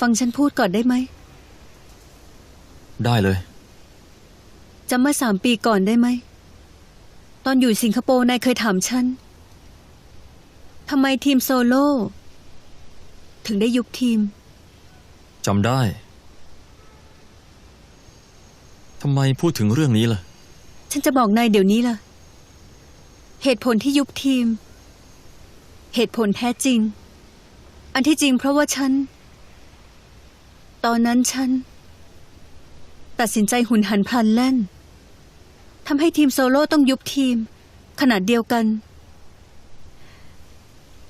ฟังฉันพูดก่อนได้ไหมได้เลยจำเมื่อสามปีก่อนได้ไหม ตอนอยู่สิงคโปร์นายเคยถามฉันทำไมทีมโซโล่ถึงได้ยุบทีมจำได้ทำไมพูดถึงเรื่องนี้ล่ะ ฉันจะบอกนายเดี๋ยวนี้ล่ะ เหตุผลที่ยุบทีม เหตุผลแท้จริง อันที่จริงเพราะว่าฉัน ตอนนั้นฉัน ตัดสินใจหุนหันพลันแล่นทำให้ทีมโซโล่ต้องยุบทีม ขนาดเดียวกัน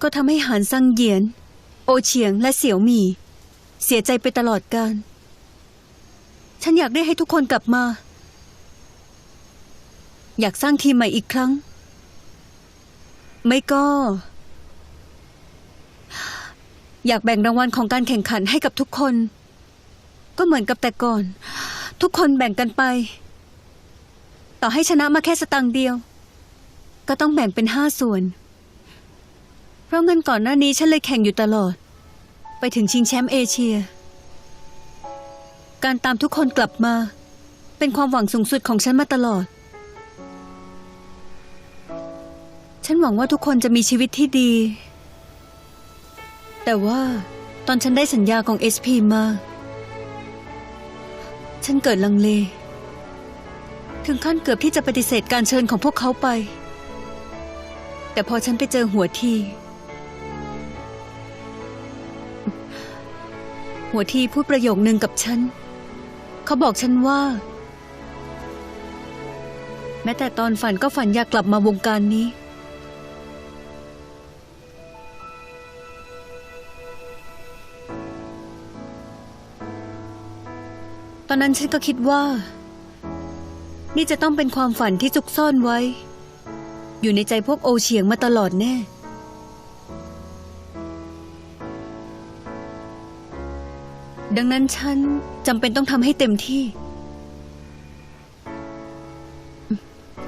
ก็ทำให้หานซังเหยียน โอเฉียงและเสี่ยวหมี่ เสียใจไปตลอดกาลฉันอยากได้ให้ทุกคนกลับมา อยากสร้างทีมใหม่อีกครั้ง ไม่ก็ อยากแบ่งรางวัลของการแข่งขันให้กับทุกคน ก็เหมือนกับแต่ก่อน ทุกคนแบ่งกันไป ต่อให้ชนะมาแค่สตังค์เดียว ก็ต้องแบ่งเป็นห้าส่วน เพราะเงินก่อนหน้านี้ฉันเลยแข่งอยู่ตลอด ไปถึงชิงแชมป์เอเชีย การตามทุกคนกลับมา เป็นความหวังสูงสุดของฉันมาตลอด ฉันหวังว่าทุกคนจะมีชีวิตที่ดี แต่ว่าตอนฉันได้สัญญาของ SP มา ฉันเกิดลังเล ถึงขั้นเกือบที่จะปฏิเสธการเชิญของพวกเขาไป แต่พอฉันไปเจอหัวที หัวทีพูดประโยคหนึ่งกับฉัน เขาบอกฉันว่า แม้แต่ตอนฝันก็ฝันอยากกลับมาวงการนี้ นั้นฉันก็คิดว่า นี่จะต้องเป็นความฝันที่ซุกซ่อนไว้ อยู่ในใจพวกโอเฉียงมาตลอดแน่ ดังนั้นฉันจำเป็นต้องทำให้เต็มที่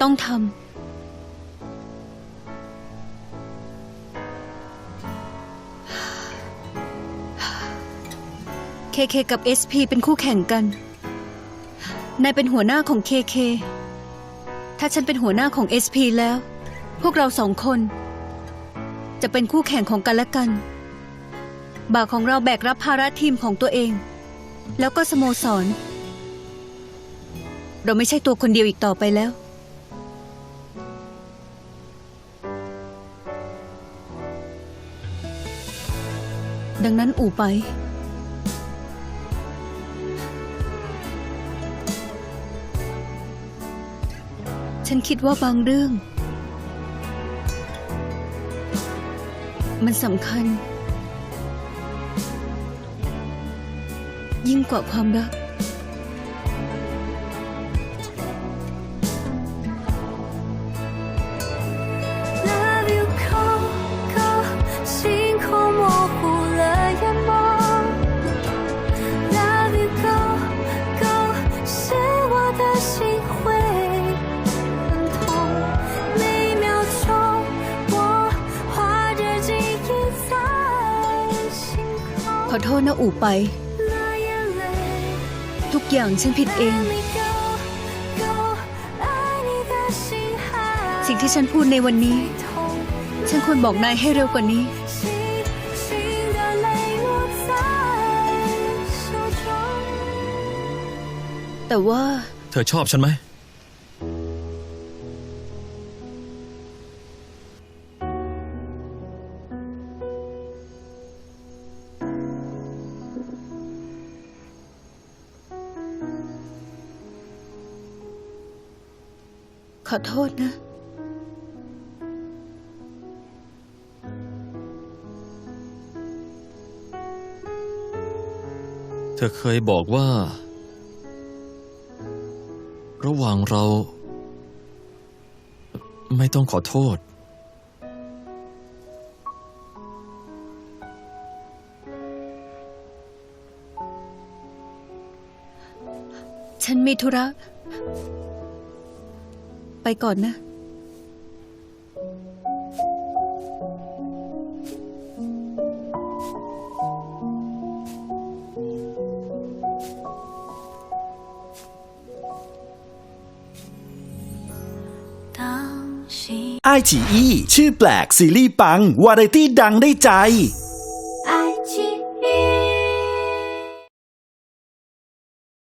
ต้องทำ KK กับ SP เป็นคู่แข่งกัน นายเป็นหัวหน้าของ KK ถ้าฉันเป็นหัวหน้าของ SP แล้ว พวกเราสองคน จะเป็นคู่แข่งของกันและกัน บ่าของเราแบกรับภาระทีมของตัวเอง แล้วก็สโมสร เราไม่ใช่ตัวคนเดียวอีกต่อไปแล้ว ดังนั้นอู่ไป ฉันคิดว่าบางเรื่อง มันสำคัญ ยิ่งกว่าความรัก หน้าอูไป ทุกอย่างฉันผิดเอง สิ่งที่ฉันพูดในวันนี้ ฉันควรบอกนายให้เร็วกว่านี้แต่ว่า เธอชอบฉันไหม อโทษนะ เธอเคยบอกว่า ระหว่างเรา ไม่ต้องขอโทษ ฉันมีธุระ ไปก่อนนะ ไอจีอีชื่อแปลกซีรีส์ปัง วาไรตี้ดังได้ใจ